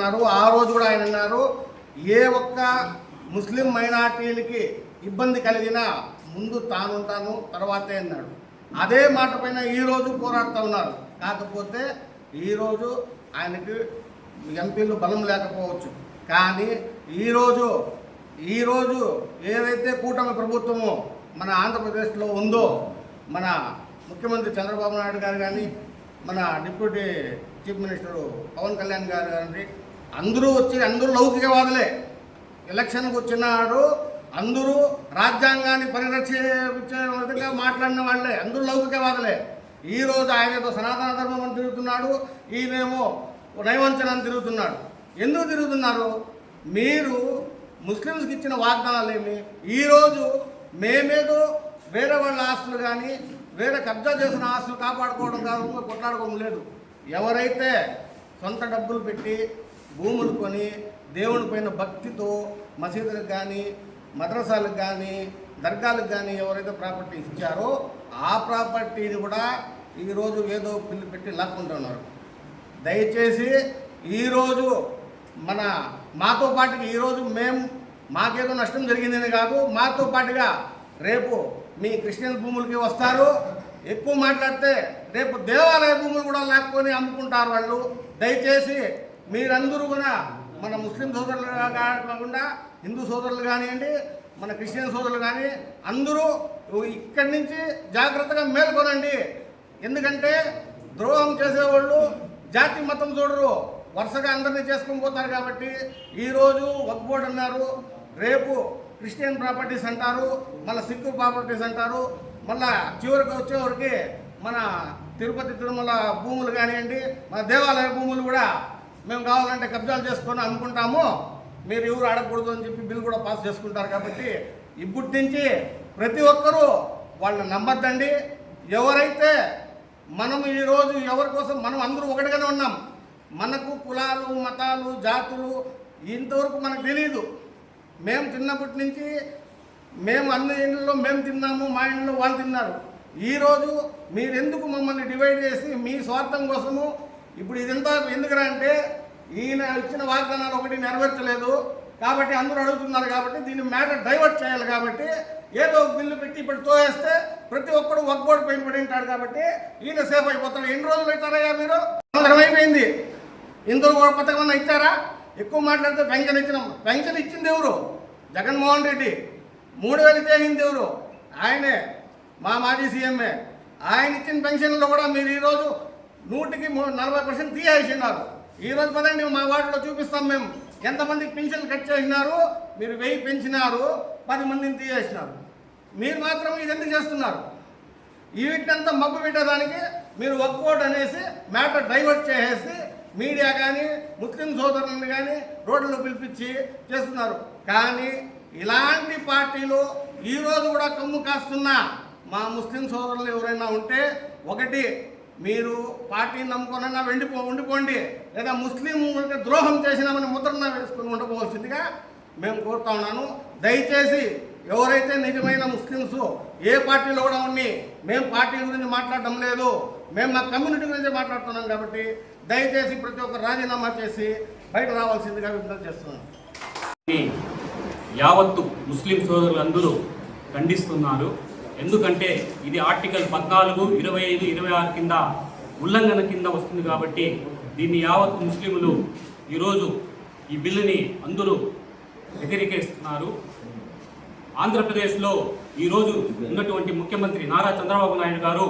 ఉన్నారు ఆ రోజు కూడా ఆయన అన్నారు ఏ ఒక్క ముస్లిం మైనార్టీలకి ఇబ్బంది కలిగినా ముందు తానుంటాను తర్వాతే అన్నాడు. అదే మాట పైన ఈరోజు పోరాడుతూ ఉన్నారు. కాకపోతే ఈరోజు ఆయనకి ఎంపీలు బలం లేకపోవచ్చు. కానీ ఈరోజు ఈరోజు ఏదైతే కూటమి ప్రభుత్వము మన ఆంధ్రప్రదేశ్లో ఉందో మన ముఖ్యమంత్రి చంద్రబాబు నాయుడు గారు కానీ మన deputy chief minister Pawan Kalyan garu కానీ అందరూ వచ్చి అందరూ లౌకికవాదులే. ఎలక్షన్కి వచ్చినాడు అందరూ రాజ్యాంగాన్ని పరిరక్షించే విధంగా మాట్లాడిన వాళ్ళే అందరూ లౌకికవాదులే. ఈరోజు ఆయన ఏదో సనాతన ధర్మం అని తిరుగుతున్నాడు ఈయనేమో నైవంచనం తిరుగుతున్నాడు. ఎందుకు తిరుగుతున్నారు? మీరు ముస్లిమ్స్కి ఇచ్చిన వాగ్దానాలు ఏమి ఈరోజు మేమేదో వేరే వాళ్ళ ఆస్తులు కానీ వేరే కబ్జా చేసిన ఆస్తులు కాపాడుకోవడం కాదు కొట్లాడుకోవడం లేదు. ఎవరైతే సొంత డబ్బులు పెట్టి భూములు కొని దేవుని పైన భక్తితో మసీదులకు కానీ మద్రసాలకు కానీ దర్గాలకు కానీ ఎవరైతే ప్రాపర్టీ ఇచ్చారో ఆ ప్రాపర్టీని కూడా ఈరోజు ఏదో బిల్లు పెట్టి లాక్కుంటున్నారు. దయచేసి ఈరోజు మన మాతో పాటుగా ఈరోజు మేము మాకేదో నష్టం జరిగిందని కాదు మాతో పాటుగా రేపు మీ క్రిస్టియన్ భూములకి వస్తారు. ఎక్కువ మాట్లాడితే రేపు దేవాలయ భూములు కూడా లాక్కొని అమ్ముకుంటారు వాళ్ళు. దయచేసి మీరందరూ కూడా మన ముస్లిం సోదరులు కాకుండా హిందూ సోదరులు కానివ్వండి మన క్రిస్టియన్ సోదరులు కానీ అందరూ ఇక్కడి నుంచి జాగ్రత్తగా మేల్కొనండి. ఎందుకంటే ద్రోహం చేసేవాళ్ళు జాతి మతం చూడరు వరుసగా అందరినీ చేసుకొని పోతారు కాబట్టి ఈరోజు వక్ బోర్డు అన్నారు రేపు క్రిస్టియన్ ప్రాపర్టీస్ అంటారు మళ్ళీ సిక్కు ప్రాపర్టీస్ అంటారు మళ్ళా చివరికి వచ్చేవరికి మన తిరుపతి తిరుమల భూములు కానివ్వండి మన దేవాలయ భూములు కూడా మేము కావాలంటే కబ్జాలు చేసుకొని అనుకుంటాము. మీరు ఎవరు ఆడకూడదు అని చెప్పి బిల్ కూడా పాస్ చేసుకుంటారు కాబట్టి ఇప్పటి నుంచి ప్రతి ఒక్కరూ వాళ్ళని నమ్మద్దండి. ఎవరైతే మనం ఈరోజు ఎవరి కోసం మనం అందరూ ఒకటిగానే ఉన్నాం. మనకు కులాలు మతాలు జాతులు ఇంతవరకు మనకు తెలియదు మేము చిన్నప్పటి నుంచి మేము అన్ని ఇండ్లలో మేము తిన్నాము మా ఇంట్లో వాళ్ళు తిన్నారు. ఈరోజు మీరెందుకు మమ్మల్ని డివైడ్ చేసి మీ స్వార్థం కోసము ఇప్పుడు ఇదంతా ఎందుకురా అంటే ఈయన ఇచ్చిన వాగ్దానాలు ఒకటి నెరవేర్చలేదు కాబట్టి అందరూ అడుగుతున్నారు కాబట్టి దీన్ని మ్యాటర్ డైవర్ట్ చేయాలి కాబట్టి ఏదో ఒక బిల్లు పెట్టి ఇప్పుడు తోయేస్తే ప్రతి ఒక్కడు ఒక్కోటి పైన పడి ఉంటాడు కాబట్టి ఈయన సేఫ్ అయిపోతాడు. ఎన్ని రోజులు అవుతారయ్యా మీరు? సంవత్సరం అయిపోయింది ఇందులో కూడా పథకం ఇచ్చారా? ఎక్కువ మాట్లాడితే పెన్షన్ ఇచ్చినాం. పెన్షన్ ఇచ్చింది ఎవరు? జగన్మోహన్ రెడ్డి. మూడు వేలు చేసింది ఎవరు? ఆయనే. మా మాజీ సీఎంఏ. ఆయన ఇచ్చిన పెన్షన్లో కూడా మీరు ఈరోజు నూటికి మూ- నలభై పర్సెంట్ తీసేసినారు. ఈరోజు పదండి మా వార్డులో చూపిస్తాం మేము. ఎంతమందికి పెన్షన్ కట్ చేసినారు? మీరు వెయ్యి పెంచినారు పది మందిని తీసేసినారు. మీరు మాత్రం ఇది ఎందుకు చేస్తున్నారు? ఈ వీటినంతా మబ్బు పెట్టేదానికి మీరు ఒక్కోటి అనేసి మ్యాటర్ డైవర్ట్ చేసేసి మీడియా కానీ ముస్లిం సోదరులను కానీ రోడ్లలో పిలిపించి చేస్తున్నారు. కానీ ఇలాంటి పార్టీలు ఈరోజు కూడా కమ్ము కాస్తున్న. మా ముస్లిం సోదరులు ఎవరైనా ఉంటే ఒకటి మీరు పార్టీని నమ్ముకున్నా వెండిపో ఉండిపోండి. లేదా ముస్లిం ద్రోహం చేసినామని ముద్రన వేసుకుని ఉండకపోవాల్సిందిగా మేము కోరుతా ఉన్నాను. దయచేసి ఎవరైతే నిజమైన ముస్లిమ్స్ ఏ పార్టీలో కూడా ఉండి మేము పార్టీ గురించి మాట్లాడడం లేదు. మేము మా కమ్యూనిటీ గురించి మాట్లాడుతున్నాం కాబట్టి దయచేసి ప్రతి ఒక్క రాజీనామా చేసి బయట రావాల్సిందిగా విజ్ఞప్తి చేస్తున్నాను. యావత్తు ముస్లిం సోదరులందరూ ఖండిస్తున్నారు. ఎందుకంటే ఇది ఆర్టికల్ పద్నాలుగు ఇరవై ఐదు ఇరవై ఆరు కింద ఉల్లంఘన కింద వస్తుంది కాబట్టి దీన్ని యావత్తు ముస్లింలు ఈరోజు ఈ బిల్లుని అందరూ వ్యతిరేకిస్తున్నారు. ఆంధ్రప్రదేశ్లో ఈరోజు ఉన్నటువంటి ముఖ్యమంత్రి నారా చంద్రబాబు నాయుడు గారు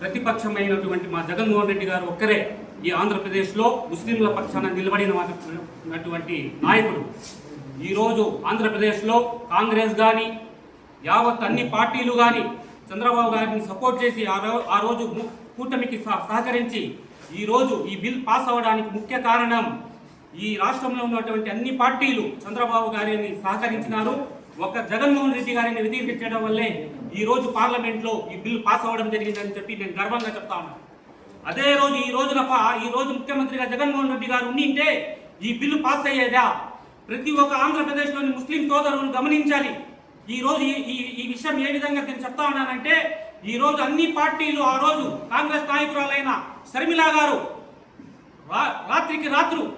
ప్రతిపక్షమైనటువంటి మా జగన్మోహన్ రెడ్డి గారు ఒక్కరే ఈ ఆంధ్రప్రదేశ్లో ముస్లింల పక్షాన నిలబడినటువంటి నాయకుడు. ఈరోజు ఆంధ్రప్రదేశ్లో కాంగ్రెస్ కానీ యావత్ అన్ని పార్టీలు కానీ చంద్రబాబు గారిని సపోర్ట్ చేసి ఆ రో ఆ రోజు కూటమికి సహకరించి ఈరోజు ఈ బిల్ పాస్ అవ్వడానికి ముఖ్య కారణం ఈ రాష్ట్రంలో ఉన్నటువంటి అన్ని పార్టీలు చంద్రబాబు గారిని సహకరించినారు. ఒక జగన్మోహన్ రెడ్డి గారిని వ్యతిరేకించడం వల్లే ఈరోజు పార్లమెంట్లో ఈ బిల్ పాస్ అవ్వడం జరిగిందని చెప్పి నేను గర్వంగా చెప్తా ఉన్నాను అదే రోజు ఈ రోజున ఈ రోజు ముఖ్యమంత్రిగా జగన్మోహన్ రెడ్డి గారు ఉండింటే ఈ బిల్లు పాస్ అయ్యేదా? ప్రతి ఒక్క ఆంధ్రప్రదేశ్లోని ముస్లిం సోదరులు గమనించాలి. ఈ రోజు ఈ- ఈ ఈ విషయం ఏ విధంగా నేను చెప్తా ఉన్నానంటే ఈరోజు అన్ని పార్టీలు ఆ రోజు కాంగ్రెస్ నాయకురాలైన శర్మిలా గారు రా- రాత్రికి రాత్రు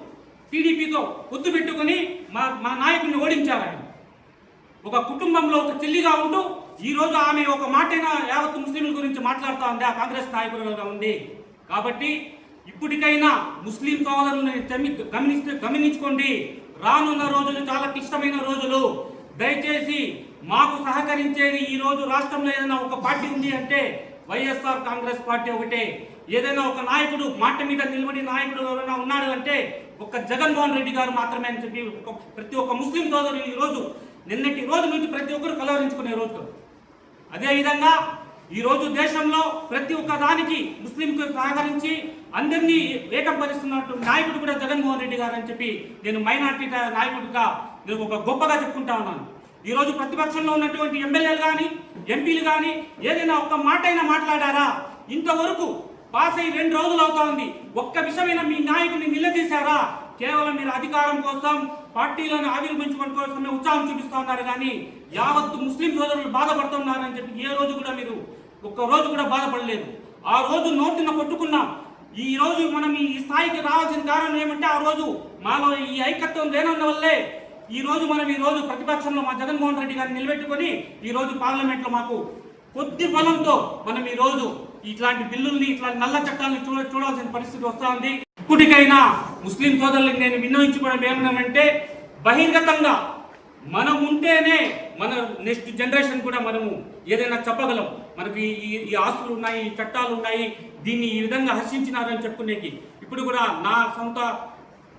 టీడీపీతో ఒత్తు పెట్టుకుని మా మా నాయకుడిని ఓడించారు ఆయన. ఒక కుటుంబంలో ఒక చెల్లిగా ఉంటూ ఈరోజు ఆమె ఒక మాటైనా యావత్ ముస్లింల గురించి మాట్లాడుతూ ఉంది ఆ కాంగ్రెస్ నాయకులుగా ఉంది. కాబట్టి ఇప్పటికైనా ముస్లిం సోదరులను గమనిస్తూ గమనించుకోండి. రానున్న రోజులు చాలా క్లిష్టమైన రోజులు. దయచేసి మాకు సహకరించేది ఈ రోజు రాష్ట్రంలో ఏదైనా ఒక పార్టీ ఉంది అంటే వైఎస్ఆర్ కాంగ్రెస్ పార్టీ ఒకటే. ఏదైనా ఒక నాయకుడు మాట మీద నిలబడి నాయకుడు ఎవరైనా ఉన్నాడు అంటే ఒక్క జగన్మోహన్ రెడ్డి గారు మాత్రమే అని చెప్పి ప్రతి ఒక్క ముస్లిం సోదరులు ఈరోజు రోజు నిన్నటి రోజు నుంచి ప్రతి ఒక్కరు కలవరించుకునే రోజు అదేవిధంగా ఈరోజు దేశంలో ప్రతి ఒక్క దానికి ముస్లింకు సహకరించి అందరినీ ఏకంపరుస్తున్నట్టు నాయకుడు కూడా జగన్మోహన్ రెడ్డి గారు అని చెప్పి నేను మైనార్టీ నాయకుడిగా నేను ఒక గొప్పగా చెప్పుకుంటా ఉన్నాను. ఈరోజు ప్రతిపక్షంలో ఉన్నటువంటి ఎమ్మెల్యేలు కానీ ఎంపీలు కానీ ఏదైనా ఒక్క మాట అయినా మాట్లాడారా? ఇంతవరకు పాస్ అయ్యి రెండు రోజులు అవుతోంది ఒక్క విషయమైన మీ నాయకుడిని నిలదీశారా? కేవలం మీరు అధికారం కోసం పార్టీలను ఆవిర్భించుకోవడం కోసమే ఉత్సాహం చూపిస్తూ ఉన్నారు కానీ యావత్తు ముస్లిం సోదరులు బాధపడుతున్నారని చెప్పి ఏ రోజు కూడా మీరు ఒక్క రోజు కూడా బాధపడలేదు. ఆ రోజు నోటిన కొట్టుకున్నాం ఈ రోజు మనం ఈ స్థాయికి రావాల్సిన కారణం ఏమంటే ఆ రోజు మాలో ఈ ఐకత్వం లేనందు వల్లే ఈ రోజు మనం ఈ రోజు ప్రతిపక్షంలో మా జగన్మోహన్ రెడ్డి గారిని నిలబెట్టుకొని ఈ రోజు పార్లమెంట్లో మాకు కొద్ది బలంతో మనం ఈ రోజు ఇట్లాంటి బిల్లుల్ని ఇట్లాంటి నల్ల చట్టాలను చూడ చూడాల్సిన పరిస్థితి వస్తా ఉంది. ఇప్పటికైనా ముస్లిం సోదరులకు నేను విన్నవించుకోవడం ఏమన్నామంటే బహిర్గతంగా మనం ఉంటేనే మన నెక్స్ట్ జనరేషన్ కూడా మనము ఏదైనా చెప్పగలం. మనకి ఈ ఈ ఆస్తులు ఉన్నాయి ఈ చట్టాలు ఉన్నాయి దీన్ని ఈ విధంగా హర్షించినారని చెప్పుకునేకి. ఇప్పుడు కూడా నా సొంత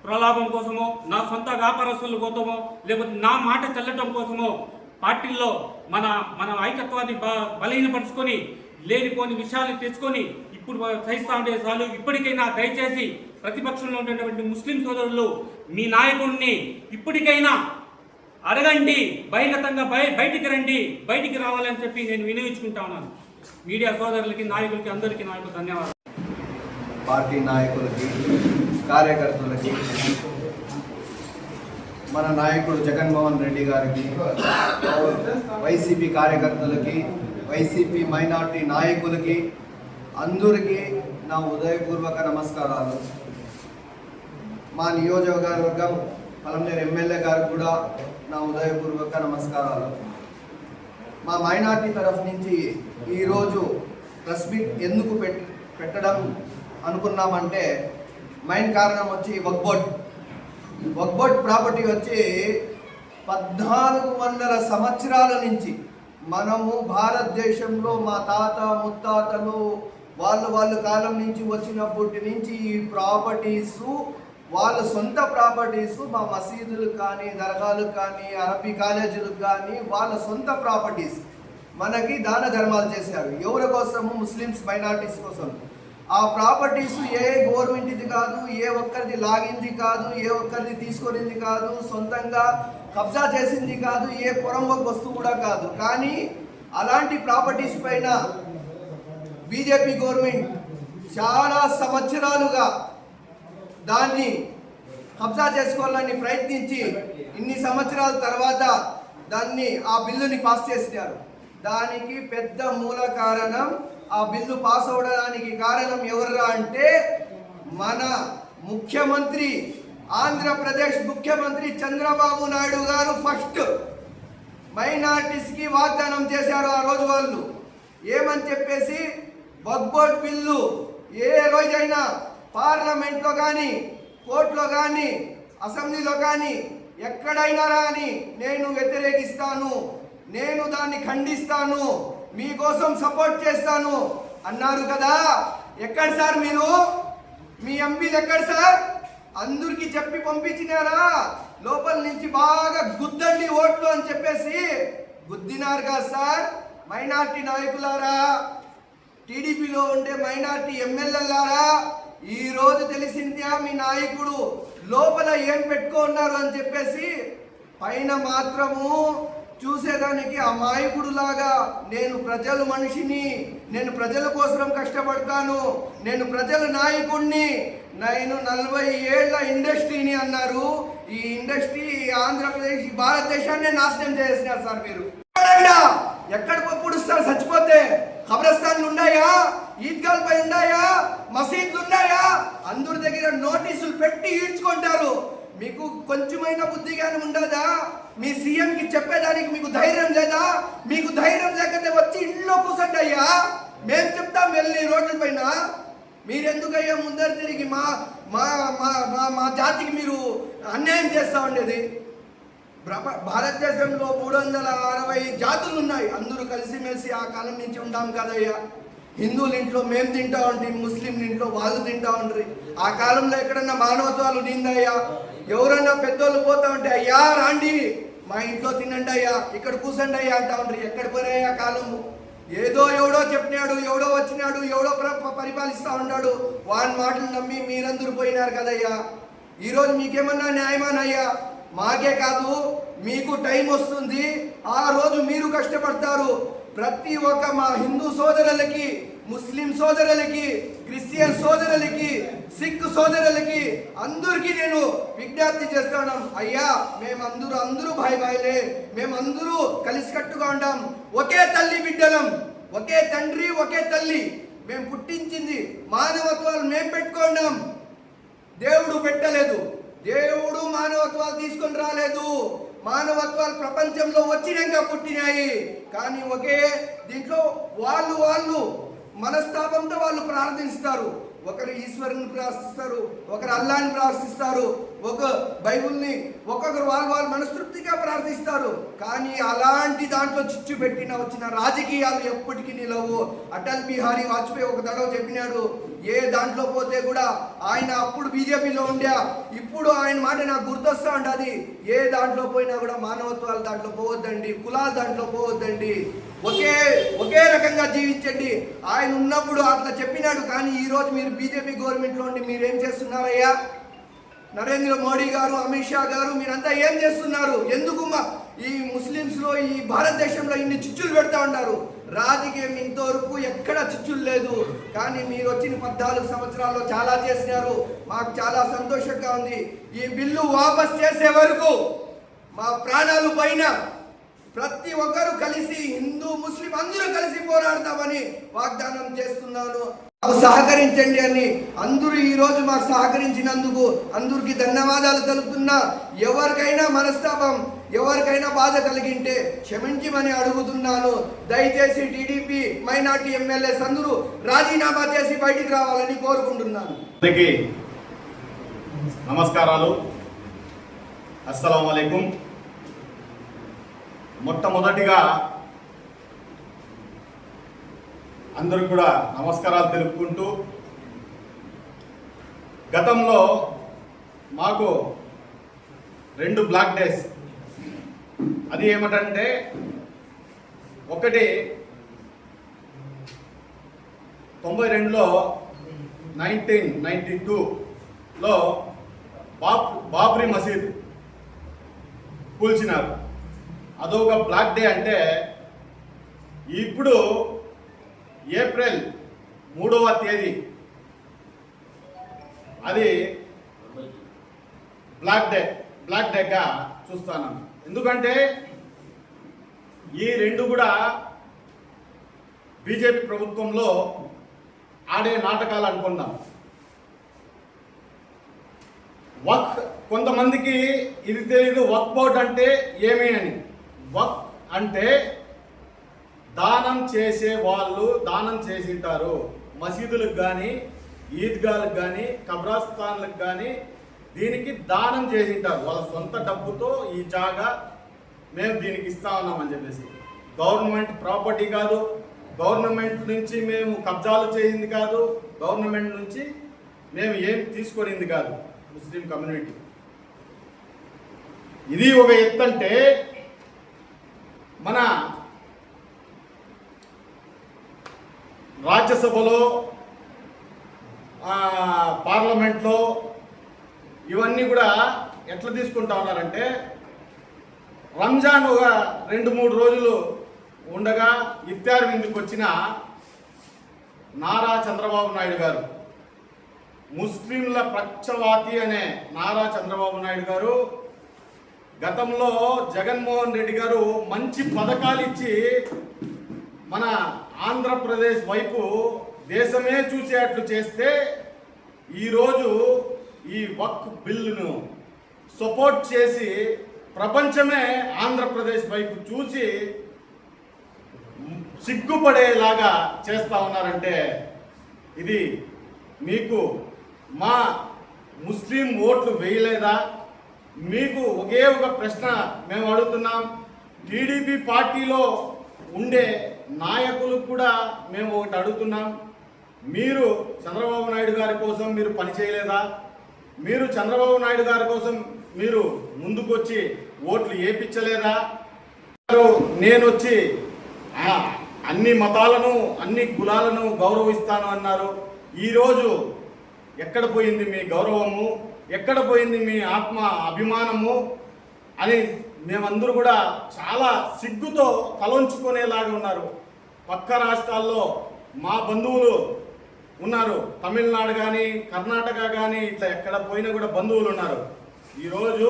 ప్రలాభం కోసమో నా సొంత వ్యాపారస్తుల కోసమో లేకపోతే నా మాట చెల్లటం కోసమో పార్టీల్లో మన మన ఐకత్వాన్ని బ బలహీనపరుచుకొని లేనిపోని విషయాలు తెచ్చుకొని ఇప్పుడు సహిస్తా ఉండే చాలు. ఇప్పటికైనా దయచేసి ప్రతిపక్షంలో ఉన్నటువంటి ముస్లిం సోదరులు మీ నాయకుడిని ఇప్పటికైనా అడగండి బహిర్గతంగా బయ బయటికి రండి బయటికి రావాలని చెప్పి నేను వినియోగించుకుంటా ఉన్నాను. మీడియా సోదరులకి నాయకులకి అందరికీ నాయకులు ధన్యవాదాలు. పార్టీ నాయకులకి కార్యకర్తలకి మన నాయకుడు జగన్మోహన్ రెడ్డి గారికి వైసీపీ కార్యకర్తలకి వైసీపీ మైనార్టీ నాయకులకి అందరికీ నా ఉదయపూర్వక నమస్కారాలు. మా నియోజకవర్గం పలంనేరు ఎమ్మెల్యే గారికి కూడా నా ఉదయపూర్వక నమస్కారాలు. మా మైనార్టీ తరఫు నుంచి ఈరోజు ప్రెస్ మీట్ ఎందుకు పెట్ పెట్టడం అనుకున్నామంటే మెయిన్ కారణం వచ్చి వక్బోర్డ్. వక్బోర్డ్ ప్రాపర్టీ వచ్చి పద్నాలుగు వందల సంవత్సరాల నుంచి మనము భారతదేశంలో మా తాత ముత్తాతలు వాళ్ళు వాళ్ళ కాలం నుంచి వచ్చినప్పటి నుంచి ఈ ప్రాపర్టీస్ వాళ్ళ సొంత ప్రాపర్టీస్ మా మసీదులు కానీ దర్గాలు కానీ అరబీ కాలేజీలకు కానీ వాళ్ళ సొంత ప్రాపర్టీస్ మనకి దాన ధర్మాలు చేశారు. ఎవరి కోసము? ముస్లిమ్స్ మైనార్టీస్ కోసం. ఆ ప్రాపర్టీస్ ఏ గవర్నమెంట్ది కాదు ఏ ఒక్కరిది లాగింది కాదు ఏ ఒక్కరిది తీసుకొనింది కాదు సొంతంగా కబ్జా చేసింది కాదు ఏ పొరంబొక వస్తువు కూడా కాదు. కానీ అలాంటి ప్రాపర్టీస్ పైన బీజేపీ గవర్నమెంట్ చాలా సంవత్సరాలుగా దాన్ని కబ్జా చేసుకోవాలని ప్రయత్నించి ఇన్ని సంవత్సరాల తర్వాత దాన్ని ఆ బిల్లుని పాస్ చేసినారు. దానికి పెద్ద మూల కారణం ఆ బిల్లు పాస్ అవడానికి కారణం ఎవర్రా అంటే మన ముఖ్యమంత్రి ఆంధ్రప్రదేశ్ ముఖ్యమంత్రి చంద్రబాబు నాయుడు గారు ఫస్ట్ మైనార్టీస్కి వాగ్దానం చేశారు ఆ రోజు వాళ్ళు. ఏమని చెప్పేసి వక్బోర్డ్ బిల్లు ఏ రోజైనా పార్లమెంట్లో కానీ కోర్టులో కానీ అసెంబ్లీలో కానీ ఎక్కడైనా రాని నేను వ్యతిరేకిస్తాను నేను దాన్ని ఖండిస్తాను. మీకోసం సపోర్ట్ చేస్తాను. అన్నారు కదా. ఎక్కడ సార్ మీరు? మీ ఎంపీలు ఎక్కడ సార్? అందరికీ చెప్పి పంపించినారా? లోపల నుంచి బాగా గుద్దండి ఓట్లు అని చెప్పేసి గుద్దినారు కదా సార్. మైనార్టీ నాయకులారా టీడీపీలో ఉండే మైనార్టీ ఎమ్మెల్యేలారా ఈ రోజు తెలిసిందా మీ నాయకుడు? లోపల ఏం పెట్టుకున్నారు అని చెప్పేసి పైన మాత్రము చూసేదానికి అమాయకుడులాగా నేను ప్రజల మనిషిని నేను ప్రజల కోసం కష్టపడతాను నేను ప్రజల నాయకుడిని నేను నలభై ఏళ్ళ ఇండస్ట్రీని అన్నారు. ఈ ఇండస్ట్రీ ఆంధ్రప్రదేశ్ ఈ భారతదేశాన్ని నాశనం చేసినారు సార్ మీరు. ఎక్కడైనా ఎక్కడ పొడుస్తారు చచ్చిపోతే కబ్రస్థాన్లు ఉన్నాయా? ఈద్గాల్ పై ఉన్నాయా? మసీద్లు ఉన్నాయా? అందరి దగ్గర నోటీసులు పెట్టి ఈడ్చుకుంటారు. మీకు కొంచెమైనా బుద్ధి కానీ ఉండదా? మీ సీఎంకి చెప్పేదానికి మీకు ధైర్యం లేదా? మీకు ధైర్యం లేకపోతే వచ్చి ఇంట్లో కూసండి అయ్యా. మేము చెప్తాం వెళ్ళి రోడ్ల పైన. మీరెందుకయ్యా ముందర తిరిగి మా మా మా మా మా జాతికి మీరు అన్యాయం చేస్తా ఉండేది? ప్రప భారతదేశంలో మూడు వందల అరవై జాతులు ఉన్నాయి. అందరూ కలిసిమెలిసి ఆ కాలం నుంచి ఉంటాం కదయ్యా. హిందువుల ఇంట్లో మేము తింటా ఉంటాం ముస్లింలు ఇంట్లో వాళ్ళు తింటా ఉండ్రి. ఆ కాలంలో ఎక్కడన్నా మానవత్వాలు నిందయ్యా ఎవరన్నా పెద్దోళ్ళు పోతా ఉంటే అయ్యా రాండి. మా ఇంట్లో తినండి అయ్యా ఇక్కడ కూసండి అయ్యా అంటా ఉంటారు ఎక్కడ పోయాయా కాలము ఏదో ఎవడో చెప్పినాడు ఎవడో వచ్చినాడు ఎవడో పరిపాలిస్తా ఉన్నాడు. వాని మాటలు నమ్మి మీరందరూ పోయినారు కదయ్యా. ఈరోజు మీకేమన్నా న్యాయమానయ్యా మాకే కాదు మీకు టైం వస్తుంది. ఆ రోజు మీరు కష్టపడతారు. ప్రతి ఒక్క మా హిందూ సోదరులకి ముస్లిం సోదరులకి క్రిస్టియన్ సోదరులకి సిక్ సోదరులకి అందరికీ నేను విజ్ఞప్తి చేస్తాను. అయ్యా మేమందరూ అందరూ భాయ్ భాయ్లే మేమందరూ కలిసికట్టుగా ఉంటాం ఒకే తల్లి బిడ్డలం. ఒకే తండ్రి ఒకే తల్లి. మేము పుట్టించింది మానవత్వాలు మేము పెట్టుకున్నాం. దేవుడు పెట్టలేదు. దేవుడు మానవత్వాలు తీసుకొని రాలేదు. మానవత్వాలు ప్రపంచంలో వచ్చినాక పుట్టినాయి. కానీ ఒకే దీంట్లో వాళ్ళు వాళ్ళు మనస్తాపంతో వాళ్ళు ప్రార్థిస్తారు. ఒకరు ఈశ్వరుని ప్రార్థిస్తారు ఒకరు అల్లాని ప్రార్థిస్తారు. ఒక బైబుల్ని ఒక్కొక్కరు వాళ్ళు వాళ్ళు మనస్తృప్తిగా ప్రార్థిస్తారు. కానీ అలాంటి దాంట్లో చిచ్చు పెట్టిన వచ్చిన రాజకీయాలు ఎప్పటికీ నిలవు. అటల్ బిహారీ వాజ్పేయి ఒక తడవ చెప్పినాడు ఏ దాంట్లో పోతే కూడా ఆయన అప్పుడు బీజేపీలో ఉండే ఇప్పుడు ఆయన మాట నాకు గుర్తొస్తా ఉండది. ఏ దాంట్లో పోయినా కూడా మానవత్వాలు దాంట్లో పోవద్దండి కులాల దాంట్లో పోవద్దండి. ఒకే ఒకే రకంగా జీవించండి. ఆయన ఉన్నప్పుడు అట్లా చెప్పినాడు. కానీ ఈరోజు మీరు బీజేపీ గవర్నమెంట్లో ఉండి మీరు ఏం చేస్తున్నారయ్యా? నరేంద్ర మోడీ గారు అమిత్ షా గారు మీరంతా ఏం చేస్తున్నారు? ఎందుకు మా ఈ ముస్లిమ్స్లో ఈ భారతదేశంలో ఇన్ని చిచ్చులు పెడతా ఉన్నారు? రాజకీయం ఇంతవరకు ఎక్కడ చిచ్చులు లేదు. కానీ మీరు వచ్చిన పద్నాలుగు సంవత్సరాల్లో చాలా చేసినారు. మాకు చాలా సంతోషంగా ఉంది. ఈ బిల్లు వాపస్ చేసే వరకు మా ప్రాణాలు పైన ప్రతి ఒక్కరూ కలిసి హిందూ ముస్లిం అందరూ కలిసి పోరాడతామని వాగ్దానం చేస్తున్నాను. సహకరించండి అని అందరూ ఈ రోజు మాకు సహకరించినందుకు అందరికి ధన్యవాదాలు తెలుపుతున్నా. ఎవరికైనా మనస్తాపం ఎవరికైనా బాధ కలిగింటే క్షమించమని అడుగుతున్నాను. దయచేసి టీడీపీ మైనార్టీ ఎమ్మెల్యేస్ అందరూ రాజీనామా చేసి బయటికి రావాలని కోరుకుంటున్నాను. నమస్కారాలు. అస్సలం అయికం మొట్టమొదటిగా అందరూ కూడా నమస్కారాలు తెలుపుకుంటూ గతంలో మాకు రెండు బ్లాక్ డేస్. అది ఏమిటంటే ఒకటి తొంభై రెండులో నైన్టీన్ నైంటీ టూలో బాబ్ బాబ్రీ మసీద్ కూల్చినారు. అదొక బ్లాక్ డే అంటే ఇప్పుడు ఏప్రిల్ మూడవ తేదీ. అది బ్లాక్ డే బ్లాక్ డేగా చూస్తాను. ఎందుకంటే ఈ రెండు కూడా బీజేపీ ప్రభుత్వంలో ఆడే నాటకాలు అనుకుందాం. వక్ కొంతమందికి ఇది తెలియదు వక్ బోర్డ్ అంటే ఏమి అని. వక్ అంటే దానం చేసే వాళ్ళు దానం చేసింటారు. మసీదులకు కానీ ఈద్గాలకు కానీ కబ్రాస్థాన్లకు కానీ దీనికి దానం చేసింటారు. వాళ్ళ సొంత డబ్బుతో ఈ జాగా మేము దీనికి ఇస్తా ఉన్నామని చెప్పేసి. గవర్నమెంట్ ప్రాపర్టీ కాదు. గవర్నమెంట్ నుంచి మేము కబ్జాలు చేసింది కాదు. గవర్నమెంట్ నుంచి మేము ఏం తీసుకొనింది కాదు. Muslim community. ఇది ఒక ఎత్తు అంటే మన రాజ్యసభలో పార్లమెంట్లో ఇవన్నీ కూడా ఎట్లా తీసుకుంటా ఉన్నారంటే రంజాన్ ఒక రెండు మూడు రోజులు ఉండగా ఇఫ్తార్ విందుకు వచ్చిన నారా చంద్రబాబు నాయుడు గారు. ముస్లింల పక్షవాతి అనే నారా చంద్రబాబు నాయుడు గారు గతంలో జగన్మోహన్ రెడ్డి గారు మంచి పథకాలు ఇచ్చి మన ఆంధ్రప్రదేశ్ వైపు దేశమే చూసేట్లు చేస్తే ఈరోజు ఈ వక్ బిల్లును సపోర్ట్ చేసి ప్రపంచమే ఆంధ్రప్రదేశ్ వైపు చూసి సిగ్గుపడేలాగా చేస్తా ఉన్నారంటే ఇది మీకు మా ముస్లిం ఓట్లు వేయలేదా? మీకు ఒకే ఒక ప్రశ్న మేము అడుగుతున్నాం. టీడీపీ పార్టీలో ఉండే నాయకులు కూడా మేము ఒకటి అడుగుతున్నాం. మీరు చంద్రబాబు నాయుడు గారి కోసం మీరు పని చేయలేదా? మీరు చంద్రబాబు నాయుడు గారి కోసం మీరు ముందుకొచ్చి ఓట్లు వేయించలేదా నేను వచ్చి అన్ని మతాలను అన్ని కులాలను గౌరవిస్తాను అన్నారు. ఈరోజు ఎక్కడ పోయింది మీ గౌరవము? ఎక్కడ పోయింది మీ ఆత్మ అభిమానము? అని మేమందరూ కూడా చాలా సిగ్గుతో తలొంచుకునేలాగా ఉన్నారు. పక్క రాష్ట్రాల్లో మా బంధువులు ఉన్నారు. తమిళనాడు కానీ కర్ణాటక కానీ ఇట్లా ఎక్కడ పోయినా కూడా బంధువులు ఉన్నారు. ఈరోజు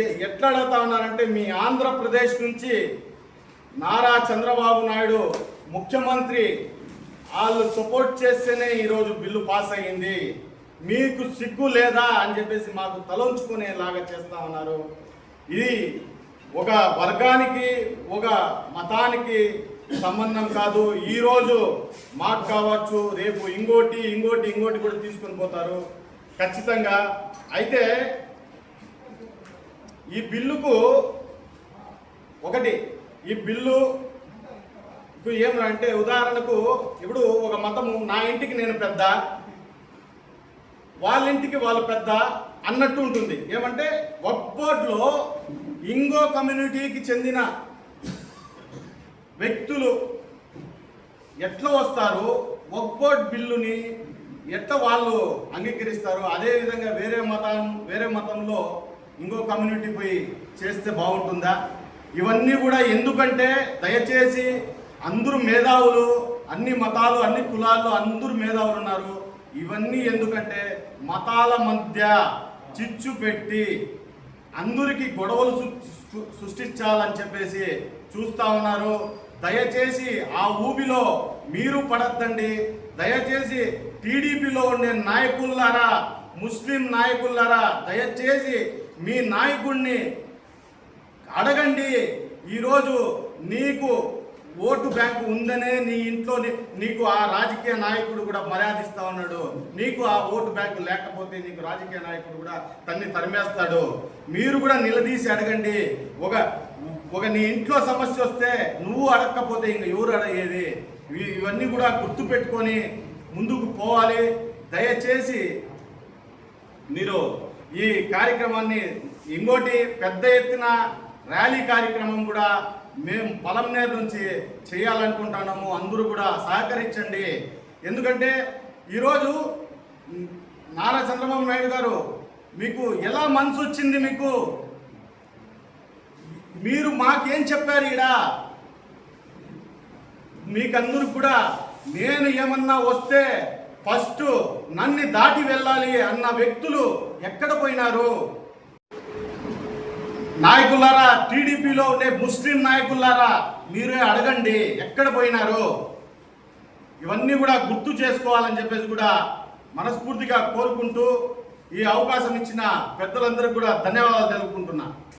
ఏ ఎట్లా అడుగుతా ఉన్నారంటే మీ ఆంధ్రప్రదేశ్ నుంచి నారా చంద్రబాబు నాయుడు ముఖ్యమంత్రి వాళ్ళు సపోర్ట్ చేస్తేనే ఈరోజు బిల్లు పాస్ అయ్యింది. మీకు సిగ్గు లేదా అని చెప్పేసి మాకు తలంచుకునేలాగా చేస్తా ఉన్నారు. ఇది ఒక వర్గానికి ఒక మతానికి సంబంధం కాదు. ఈరోజు మాకు కావచ్చు రేపు ఇంకోటి ఇంకోటి ఇంకోటి కూడా తీసుకొని పోతారు. ఖచ్చితంగా. అయితే ఈ బిల్లుకు ఒకటి ఈ బిల్లు ఇప్పుడు ఏమరా అంటే ఉదాహరణకు ఇప్పుడు ఒక మతము నా ఇంటికి నేను పెద్ద వాళ్ళ ఇంటికి వాళ్ళు పెద్ద అన్నట్టు ఉంటుంది. ఏమంటే వక్బోర్డ్లో ఇంగో కమ్యూనిటీకి చెందిన వ్యక్తులు ఎట్లా వస్తారు? వక్బోర్డ్ బిల్లుని ఎట్లా వాళ్ళు అంగీకరిస్తారు? అదేవిధంగా వేరే మతం వేరే మతంలో ఇంకో కమ్యూనిటీ పోయి చేస్తే బాగుంటుందా? ఇవన్నీ కూడా ఎందుకంటే దయచేసి అందరూ మేధావులు అన్ని మతాలు అన్ని కులాలు అందరూ మేధావులు ఉన్నారు. ఇవన్నీ ఎందుకంటే మతాల మధ్య చిచ్చు పెట్టి అందరికీ గొడవలు సృష్టించాలని చెప్పేసి చూస్తా ఉన్నారు. దయచేసి ఆ ఊబిలో మీరు పడద్దండి. దయచేసి టీడీపీలో ఉండే నాయకులారా ముస్లిం నాయకులారా దయచేసి మీ నాయకుడిని అడగండి. ఈరోజు నీకు ఓటు బ్యాంకు ఉందనే నీ ఇంట్లో నీకు ఆ రాజకీయ నాయకుడు కూడా మర్యాదిస్తా ఉన్నాడు. నీకు ఆ ఓటు బ్యాంకు లేకపోతే నీకు రాజకీయ నాయకుడు కూడా తన్ని తరిమేస్తాడు. మీరు కూడా నిలదీసి అడగండి. ఒక ఒక నీ ఇంట్లో సమస్య వస్తే నువ్వు అడగకపోతే ఇంక ఎవరు అడగేది? ఇవన్నీ కూడా గుర్తు పెట్టుకొని ముందుకు పోవాలి. దయచేసి మీరు ఈ కార్యక్రమాన్ని ఇంకోటి పెద్ద ఎత్తున ర్యాలీ కార్యక్రమం కూడా మేము పొలంనేరు నుంచి చేయాలనుకుంటున్నాము అందరూ కూడా సహకరించండి. ఎందుకంటే ఈరోజు నారా చంద్రబాబు నాయుడు గారు మీకు ఎలా మనసు వచ్చింది మీకు? మీరు మాకేం చెప్పారు ఈడ? మీకందరూ కూడా నేను ఏమన్నా వస్తే ఫస్ట్ నన్ను దాటి వెళ్ళాలి అన్న వ్యక్తులు ఎక్కడ పోయినారు? నాయకులారా టీడీపీలో ఉండే ముస్లిం నాయకులారా మీరే అడగండి ఎక్కడ పోయినారు. ఇవన్నీ కూడా గుర్తు చేసుకోవాలని చెప్పేసి కూడా మనస్ఫూర్తిగా కోరుకుంటూ ఈ అవకాశం ఇచ్చిన పెద్దలందరికీ కూడా ధన్యవాదాలు తెలుపుకుంటున్నాను